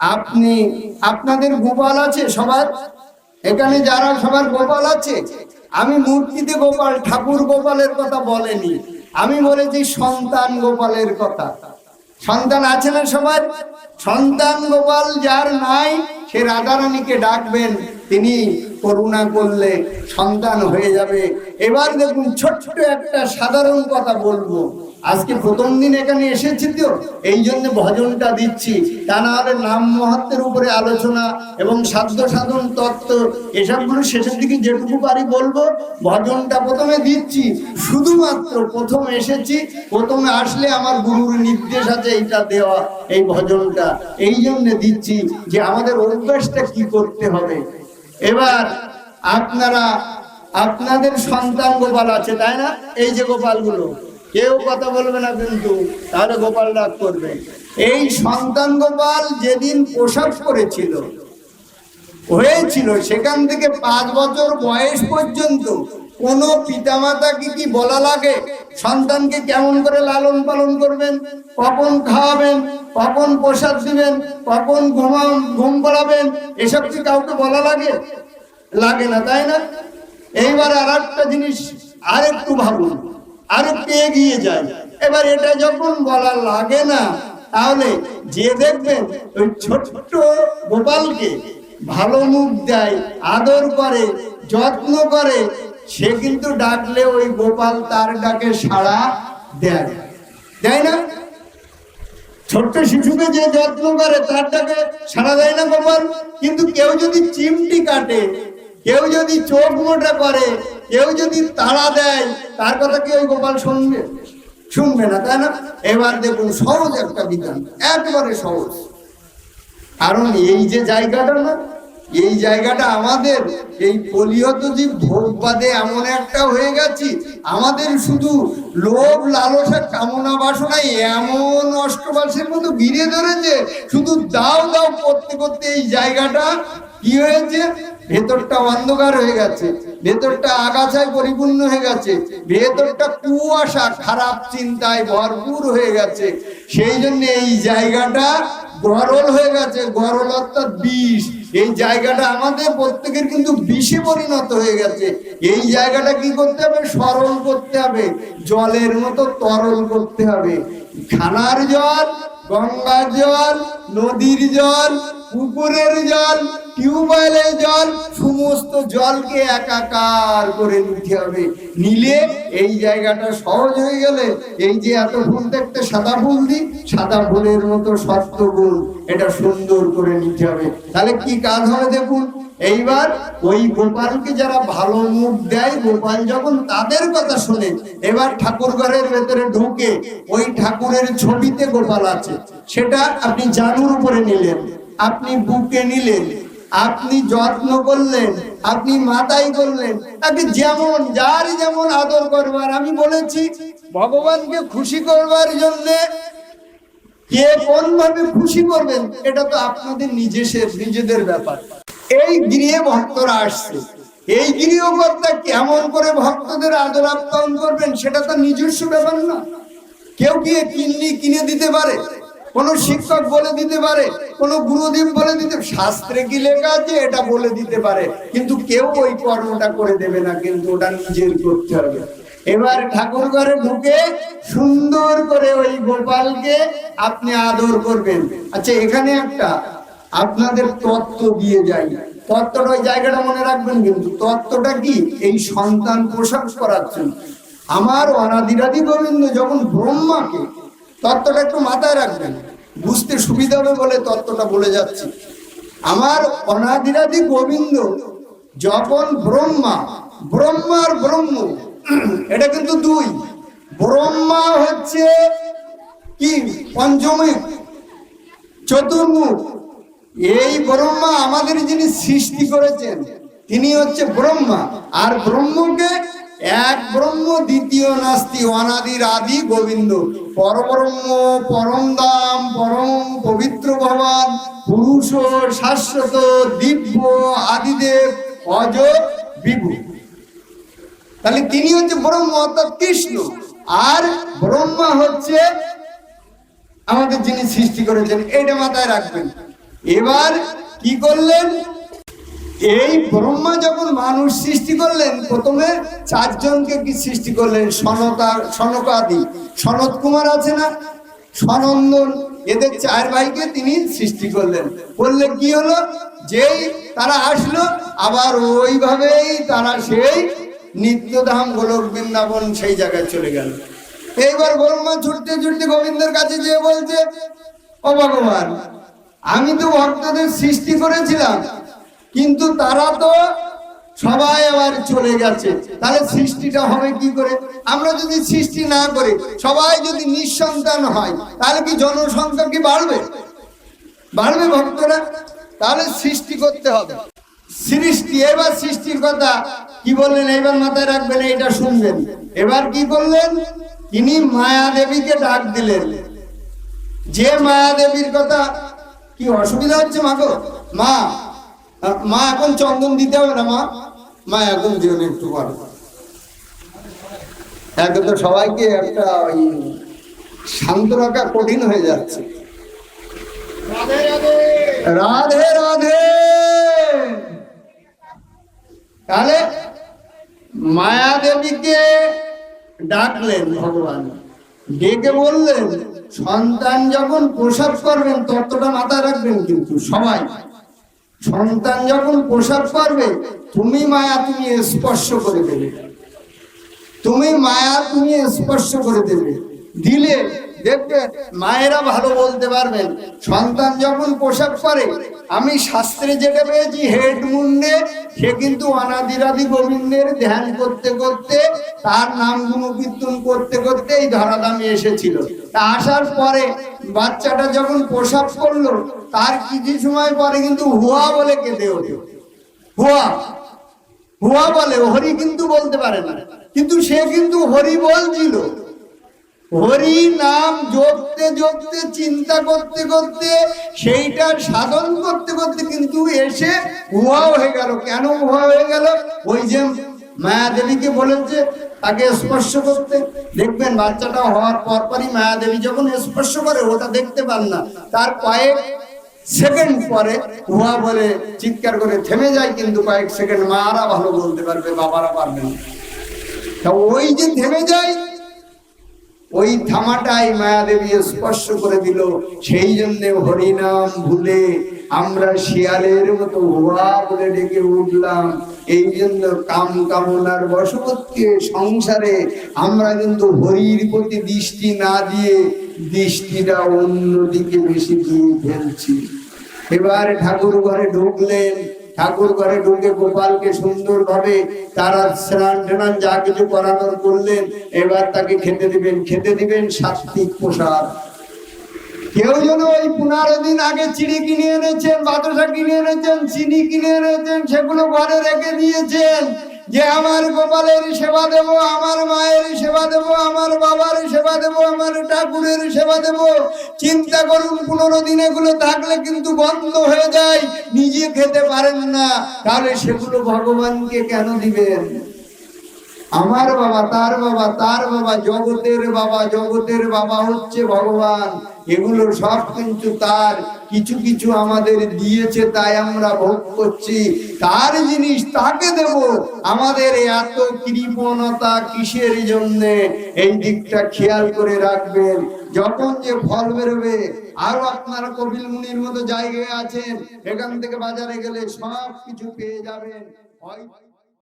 আপনি, আপনাদের গোপাল আছে সবার? এখানে যারা সবার গোপাল আছে, আমি মূর্তিতে গোপাল, ঠাকুর গোপালের কথা বলেনি। আমি বলেছি সন্তান গোপালের কথা। সন্তান আছে না সবার? সন্তান গোপাল যার নাই সে রাধারানীকে ডাকবেন, তিনি করুণা করলে সন্তান হয়ে যাবে। এবার দেখুন, ছোট্ট একটা সাধারণ কথা বলব। আজকে প্রথম দিন এখানে এসেছি তো, এই জন্য ভজনটা দিচ্ছি। তা না হলে নাম মহাত্মের উপরে আলোচনা এবং সাধ্য সাধন তত্ত্ব, এসবগুলো শেষের দিকে যেটুকু পারি বলব। ভজনটা প্রথমে দিচ্ছি। শুধুমাত্র প্রথম এসেছি, প্রথমে আসলে আমার গুরুর নির্দেশ আছে এইটা দেওয়া, এই ভজনটা। এই জন্য দিচ্ছি যে আমাদের অভ্যাসটা কি করতে হবে? এবার আপনারা, আপনাদের সন্তান গোপাল আছে, তাই না? এই যে গোপালগুলো, কেউ কথা বলবে না কিন্তু, তাহলে গোপাল ডাক করবে। এই সন্তান গোপাল যেদিন পোশাক করেছিল, হয়েছিল, সেখান থেকে পাঁচ বছর বয়স পর্যন্ত কোন পিতামাতাকে কি বলা লাগে? সন্তানকে কেমন করে লালন পালন করবেন? কখন খাওয়াবেন? কখন প্রসাদ দিবেন? কখন ঘুমান ঘুম পড়াবেন? এসব কি কাউকে বলা লাগে? লাগে না, তাই না? এইবার আর একটা জিনিস আর একটু ভাবুন আর একটু এগিয়ে যায় এবার এটা যখন বলা লাগে না, তাহলে যে দেখবেন ওই ছোট্ট গোপালকে ভালো মুখ দেয়, আদর করে, যত্ন করে সে কিন্তু ডাকলে ওই গোপাল তার ডাকে সাড়া দেয়। দেয় না? ছোট্ট শিশুকে যে যত্ন করে তার ডাকে সাড়া দেয় না গোপাল? কিন্তু কেউ যদি চিমটি কাটে, কেউ যদি চোখ মোটা করে, কেউ যদি তাড়া দেয়, তার কথা কি ওই গোপাল শুনবে? শুনবে না, তাই না? এবার দেখুন সহজ একটা বিধান, একেবারে সহজ। কারণ এই যে জায়গাটা না এই জায়গাটা আমাদের। এই কলিয়ত যে ভোগবাদে এমন একটা হয়ে গেছি, আমাদের শুধু লোভ, লালসা, কামনা বাসনায় এমন অষ্টবাসের মতো ঘিরে ধরেছে। শুধু দাও দাও করতে করতে এই জায়গাটা কি হয়েছে? ভেতরটা অন্ধকার হয়ে গেছে, ভেতরটা আগাছায় পরিপূর্ণ হয়ে গেছে, ভেতরটা কুয়াশা, খারাপ চিন্তায় ভরপুর হয়ে গেছে। সেই জন্য এই জায়গাটা গরল হয়ে গেছে, গরল অর্থাৎ বিষ। এই জায়গাটা আমাদের প্রত্যেকের কিন্তু বিষে পরিণত হয়ে গেছে। এই জায়গাটা কি করতে হবে? সরল করতে হবে। জলের মতো তরল করতে হবে। খানার জল, গঙ্গার জল, নদীর জল পুকুরের জল, টিউবওয়েলের জল, সমস্ত জলকে একাকার করে নিতে হবে। নিলে এই জায়গাটা সহজ হয়ে গেলে এই যে এত ফুল দেখতে সাদা ফুল দিই, সাদা ফুলের মতো সত্য গুণ এটা সুন্দর করে নিতে হবে। তাহলে কি কাজ হবে দেখুন, এইবার ওই গোপালকে যারা ভালো মুখ দেয়, গোপাল যখন তাদের কথা শোনে, এবার ঠাকুর ঘরের ভেতরে ঢুকে ওই ঠাকুরের ছবিতে গোপাল আছে। সেটা আপনি জানুর উপরে নিলেন। আপনি বুকে নিলেন, আপনি যত্ন করলেন, আপনি মাথায় করলেন, তাকে যেমন যার যেমন আদর করবার, আমি বলেছি, ভগবানকে খুশি করবার জন্যে কে কোন ভাবে খুশি করবেন, এটা তো আপনাদের নিজেদের নিজেদের ব্যাপার। এই গৃহে ভক্তরা আসছে। এই গৃহকর্তা কেমন করে ভক্তদের আদর আপ্যায়ন করবেন, সেটা তো নিজস্ব ব্যাপার না। কেউ গিয়ে কিনলি কিনে দিতে পারে? কোন শিক্ষক বলে দিতে পারে, কোন গুরুদেব বলে দিতে শাস্ত্রে কি লেখা আছে? এটা বলে দিতে পারে। কিন্তু কেউ ওই কর্মটা করে দেবে না, কিন্তু ওটা নিজের করতে হবে। এবার ঠাকুর ঘরে ঢুকে সুন্দর করে ওই গোপালকে আপনি আদর করবেন। আচ্ছা এখানে একটা আপনাদের তত্ত্ব দিয়ে যাই। তত্ত্বটা ওই জায়গাটা মনে রাখবেন কিন্তু, তত্ত্বটা কি? এই সন্তান পোশাক জন্য। আমার অনাদিরাদি গোবিন্দ যখন ব্রহ্মাকে তত্ত্বটা একটু মাথায় রাখবেন। বুঝতে সুবিধা হবে বলে তত্ত্বটা বলে যাচ্ছি। আমার অনাদিরাদি গোবিন্দ যখন ব্রহ্মা ব্রহ্মার ব্রহ্ম, এটা কিন্তু দুই। ব্রহ্মা হচ্ছে কি? পঞ্চমিক চতুর্মুখ। এই ব্রহ্মা আমাদের যিনি সৃষ্টি করেছেন, তিনি হচ্ছে ব্রহ্মা। আর ব্রহ্মকে এক ব্রহ্ম, দ্বিতীয় নাস্তি, অনাদির আদি গোবিন্দ। পরব্রহ্ম পরম দাম পরম পবিত্র ভগবান, পুরুষ, শাশ্বত, দিব্য আদিদেব অজ বিভু। তাহলে তিনি হচ্ছে ব্রহ্ম, অর্থাৎ কৃষ্ণ। আর ব্রহ্মা হচ্ছে আমাদের যিনি সৃষ্টি করেছেন, এটা মাথায় রাখবেন। এবার কি করলেন? এই ব্রহ্মা যখন মানুষ সৃষ্টি করলেন, প্রথমে চারজনকে কি সৃষ্টি করলেন? সনতা সনকাদি। সনত কুমার আছে না? সনন্দন। এদের চার ভাইকে তিনি সৃষ্টি করলেন। করলে কি হলো? যেই তারা আসলো, আবার ওইভাবেই তারা সেই নিত্যধাম গোলক বৃন্দাবন সেই জায়গায় চলে গেল। এইবার ব্রহ্মা ছুটতে ছুটতে গোবিন্দের কাছে যেয়ে বলছে, ও ভগবান, আমি তো ভক্তদের সৃষ্টি করেছিলাম কিন্তু তারা তো সবাই আবার চলে গেছে। তাহলে সৃষ্টিটা হবে কি করে? আমরা যদি সৃষ্টি না করি, সবাই যদি নিঃসন্তান হয়, তাহলে কি জনসংখ্যা কি বাড়বে? বাড়বে ভক্তরা? তাহলে সৃষ্টি করতে হবে। সৃষ্টি, এবার সৃষ্টির কথা কি বললেন? এবার মাথায় রাখবেন এটা শুনবেন। এবার কি করলেন তিনি মায়া দেবীকে ডাক দিলেন। যে মায়া দেবীর কথা কি অসুবিধা হচ্ছে মা গো? মা মা এখন চন্দন দিতে হবে না, মা? মা এখন দিও একটু করো এখন তো সবাইকে একটা ওই শান্ত রাখা কঠিন হয়ে যাচ্ছে। রাধে রাধে। তাহলে মায়া দেবীকে ডাকলেন ভগবান। ডেকে বললেন, সন্তান যখন প্রসাদ করবেন, ততটা মাথায় রাখবেন কিন্তু সবাই। সন্তান যখন প্রসাদ করবে তুমি মায়া তুমি স্পর্শ করে দেবে। তুমি মায়া তুমি স্পর্শ করে দেবে। দিলে দেখবে মায়েরা ভালো বলতে পারবেন। সন্তান যখন পোশাক করে আমি শাস্ত্রে যেটা পেয়েছি, হেড মুন্ডে, সে কিন্তু অনাদিরাদি গোবিন্দের ধ্যান করতে করতে তার নাম গুণকীর্তন করতে করতে এই ধরাধামে এসেছিল। তা আসার পরে বাচ্চাটা যখন পোশাক করল, তার কিছু সময় পরে কিন্তু হুয়া বলে কেঁদে ওঠে। হুয়া হুয়া বলে, হরি কিন্তু বলতে পারে না। কিন্তু সে কিন্তু হরি বলছিল। হরি নাম জপতে জপতে, চিন্তা করতে করতে সেইটার সাধন করতে করতে কিন্তু এসে হুয়া হয়ে গেল। কেন হুয়া হয়ে গেল? ওই যে মায়া দেবীকে যে তাকে স্পর্শ করতে। দেখবেন, বাচ্চাটা হওয়ার পর পরই মায়া দেবী যখন স্পর্শ করে, ওটা দেখতে পান না। তার কয়েক সেকেন্ড পরে হুয়া বলে, চিৎকার করে, থেমে যায় কিন্তু কয়েক সেকেন্ড, মারা ভালো বলতে পারবে, বাবারা পারবে না। তা ওই যে থেমে যায় ওই থামাটাই মায়াদেবী স্পর্শ করে দিল। সেই জন্য হরিনাম ভুলে আমরা শিয়ালের মতো হুয়া বলে ডেকে উঠলাম। এই জন্য কাম কামনার বশবর্তী সংসারে আমরা কিন্তু হরির প্রতি দৃষ্টি না দিয়ে দৃষ্টিটা অন্যদিকে বেশি দিয়ে ফেলছি। এবার ঠাকুর ঘরে ঢুকলেন। ঠাকুর ঘরে ঢুকে গোপালকে সুন্দরভাবে তারা স্নান টান যা কিছু করানোর করলেন, এবার তাকে খেতে দিবেন খেতে দিবেন সাত্বিক প্রসাদ। কেউ যেন ওই পনেরো দিন আগে চিড়ি কিনে এনেছেন বাতাসা কিনে এনেছেন, চিনি কিনে এনেছেন, সেগুলো ঘরে রেখে দিয়েছেন যে আমার গোপালের সেবা দেব, আমার মায়ের সেবা দেব, আমার বাবার সেবা দেব, আমার ঠাকুরের সেবা দেব। চিন্তা করুন, পনেরো দিন এগুলো থাকলে কিন্তু বন্ধ হয়ে যায়। নিজে খেতে পারেন না, তাহলে সেগুলো ভগবানকে কেন দিবেন? আমার বাবা, তার বাবা তার বাবা, জগতের বাবা জগতের বাবা হচ্ছে ভগবান। এগুলো সব কিন্তু তার, কিছু কিছু আমাদের দিয়েছে, তাই আমরা ভোগ করছি। তার জিনিস তাকে দেব। আমাদের এত কৃপণতা কিসের জন্যে? এই দিকটা খেয়াল করে রাখবেন। যখন যে ফল বেরোবে, আরও আপনারা কপিল মুনির মতো জায়গায় আছেন, এখান থেকে বাজারে গেলে সব কিছু পেয়ে যাবেন।